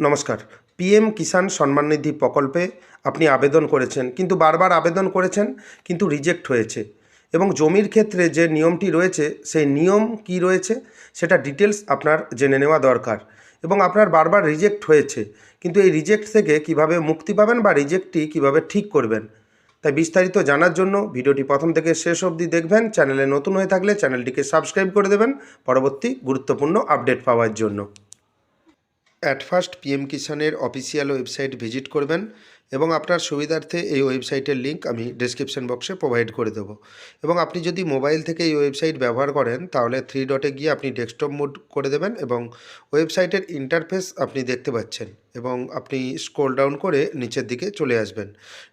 নমস্কার। পিএম কিষাণ সম্মান নিধি প্রকল্পে আপনি আবেদন করেছেন, কিন্তু বারবার আবেদন করেছেন, কিন্তু রিজেক্ট হয়েছে। এবং জমির ক্ষেত্রে যে নিয়মটি রয়েছে, সেই নিয়ম কি রয়েছে, সেটা ডিটেলস আপনার জেনে নেওয়া দরকার। এবং আপনার বারবার রিজেক্ট হয়েছে, কিন্তু এই রিজেক্ট থেকে কীভাবে মুক্তি পাবেন বা রিজেক্টটি কীভাবে ঠিক করবেন, তাই বিস্তারিত জানার জন্য ভিডিওটি প্রথম থেকে শেষ অবধি দেখবেন। চ্যানেলে নতুন হয়ে থাকলে চ্যানেলটিকে সাবস্ক্রাইব করে দেবেন, পরবর্তী গুরুত্বপূর্ণ আপডেট পাওয়ার জন্য। অ্যাট ফার্স্ট পিএম কিষানের অফিসিয়াল ওয়েবসাইট ভিজিট করবেন। এবং আপনার সুবিধার্থে এই ওয়েবসাইটের লিঙ্ক আমি ডেসক্রিপশন বক্সে প্রোভাইড করে দেবো। এবং আপনি যদি মোবাইল থেকে এই ওয়েবসাইট ব্যবহার করেন, তাহলে থ্রি ডটে গিয়ে আপনি ডেস্কটপ মোড করে দেবেন এবং ওয়েবসাইটের ইন্টারফেস আপনি দেখতে পাচ্ছেন এবং আপনি স্ক্রোল ডাউন করে নিচের দিকে চলে আসবেন।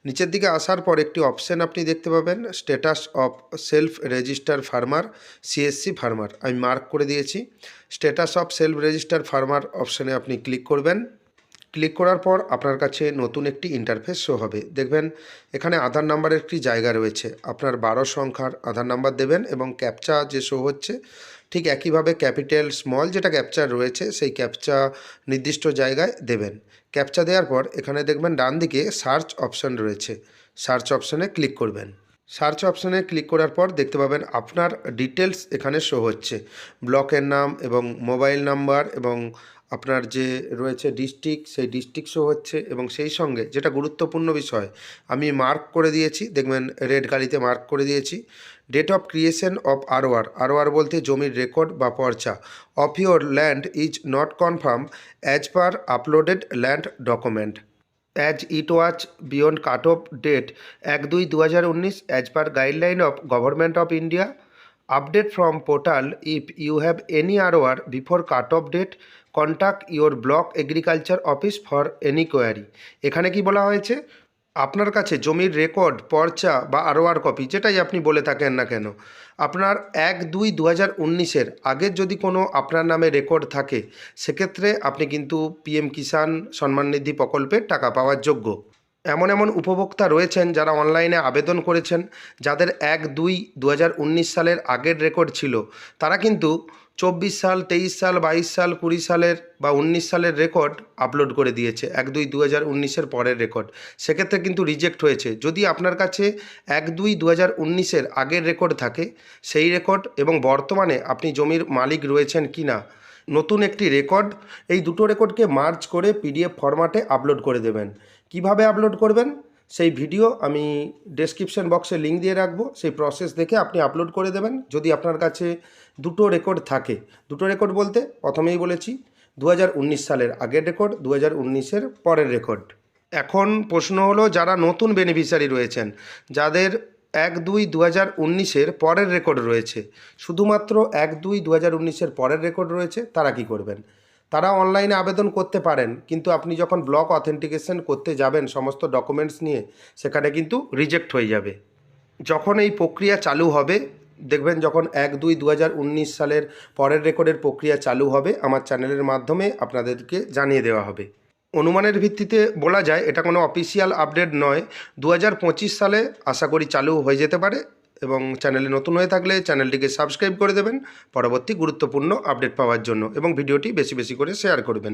নিচের দিকে আসার পর একটি অপশান আপনি দেখতে পাবেন status of self register farmer CSC farmer আমি মার্ক করে দিয়েছি। Status of self register farmer অপশানে আপনি ক্লিক করবেন। ক্লিক করার পর আপনার কাছে নতুন একটি ইন্টারফেস শো হবে। দেখবেন, এখানে আধার নাম্বারের একটি জায়গা রয়েছে। আপনার বারো সংখ্যার আধার নাম্বার দেবেন এবং ক্যাপচা যে শো হচ্ছে, ঠিক একইভাবে ক্যাপিটাল স্মল যেটা ক্যাপচা রয়েছে, সেই ক্যাপচা নির্দিষ্ট জায়গায় দেবেন। ক্যাপচা দেওয়ার পর এখানে দেখবেন ডান দিকে সার্চ অপশান রয়েছে। সার্চ অপশানে ক্লিক করবেন। সার্চ অপশানে ক্লিক করার পর দেখতে পাবেন আপনার ডিটেলস এখানে শো হচ্ছে। ব্লকের নাম এবং মোবাইল নাম্বার এবং আপনার যে রয়েছে ডিস্ট্রিক্ট সেই ডিস্ট্রিক্ট শো হচ্ছে এবং সেই সঙ্গে যেটা গুরুত্বপূর্ণ বিষয়, আমি মার্ক করে দিয়েছি, দেখবেন রেড গাড়িতে মার্ক করে দিয়েছি date of creation of ROR ROR বলতে জমির রেকর্ড বা পর্চা of your land is not confirm as per uploaded land document as it watch beyond cut off date এক দুই দু হাজার উনিশ as per guideline of government of India update from portal if you have any ROR before cut off date contact your block agriculture office for any query এখানে কি বলা হয়েছে? আপনার কাছে জমির রেকর্ড পর্চা বা আরওয়ার কপি যেটাই আপনি বলে থাকেন না কেন, আপনার এক দুই দু হাজার উনিশের আগের যদি কোনো আপনার নামে রেকর্ড থাকে, সেক্ষেত্রে আপনি কিন্তু পিএম কিষাণ সম্মান নিধি প্রকল্পের টাকা পাওয়ার যোগ্য। এমন এমন উপভোক্তা রয়েছেন যারা অনলাইনে আবেদন করেছেন, যাদের এক দুই দু সালের আগের রেকর্ড ছিল। তারা কিন্তু চব্বিশ সাল, তেইশ সাল, বাইশ সাল, কুড়ি সালের বা উনিশ সালের রেকর্ড আপলোড করে দিয়েছে, এক দুই দু হাজার উনিশের পরের রেকর্ড। সেক্ষেত্রে কিন্তু রিজেক্ট হয়েছে। যদি আপনার কাছে এক দুই দু হাজার উনিশের আগের রেকর্ড থাকে, সেই রেকর্ড এবং বর্তমানে আপনি জমির মালিক রয়েছেন কি না, নতুন একটি রেকর্ড, এই দুটো রেকর্ডকে মার্চ করে পিডিএফ ফরম্যাটে আপলোড করে দেবেন। কীভাবে আপলোড করবেন, সেই ভিডিও আমি ডেসক্রিপশন বক্সে লিঙ্ক দিয়ে রাখব। সেই প্রসেস দেখে আপনি আপলোড করে দেবেন। যদি আপনার কাছে দুটো রেকর্ড থাকে, দুটো রেকর্ড বলতে প্রথমেই বলেছি দু হাজার উনিশ সালের আগের রেকর্ড দু হাজার পরের রেকর্ড এখন প্রশ্ন হলো, যারা নতুন বেনিফিশিয়ারি রয়েছেন, যাদের এক দুই দু হাজার উনিশের পরের রেকর্ড রয়েছে, শুধুমাত্র এক দুই দু হাজার উনিশের পরের রেকর্ড রয়েছে, তারা কি করবেন? তারা অনলাইনে আবেদন করতে পারেন, কিন্তু আপনি যখন ব্লক অথেন্টিকেশন করতে যাবেন সমস্ত ডকুমেন্টস নিয়ে, সেখানে কিন্তু রিজেক্ট হয়ে যাবে। যখন এই প্রক্রিয়া চালু হবে, দেখবেন যখন এক দুই দু সালের পরের রেকর্ডের প্রক্রিয়া চালু হবে, আমার চ্যানেলের মাধ্যমে আপনাদেরকে জানিয়ে দেওয়া হবে। অনুমানের ভিত্তিতে বলা যায়, এটা কোনো অফিসিয়াল আপডেট নয়। দু সালে আশা করি চালু হয়ে যেতে পারে। এবং চ্যানেলে নতুন হয়ে থাকলে চ্যানেলটিকে সাবস্ক্রাইব করে দেবেন। পরবর্তী গুরুত্বপূর্ণ আপডেট পাওয়ার জন্য এবং ভিডিওটি বেশি বেশি করে শেয়ার করবেন।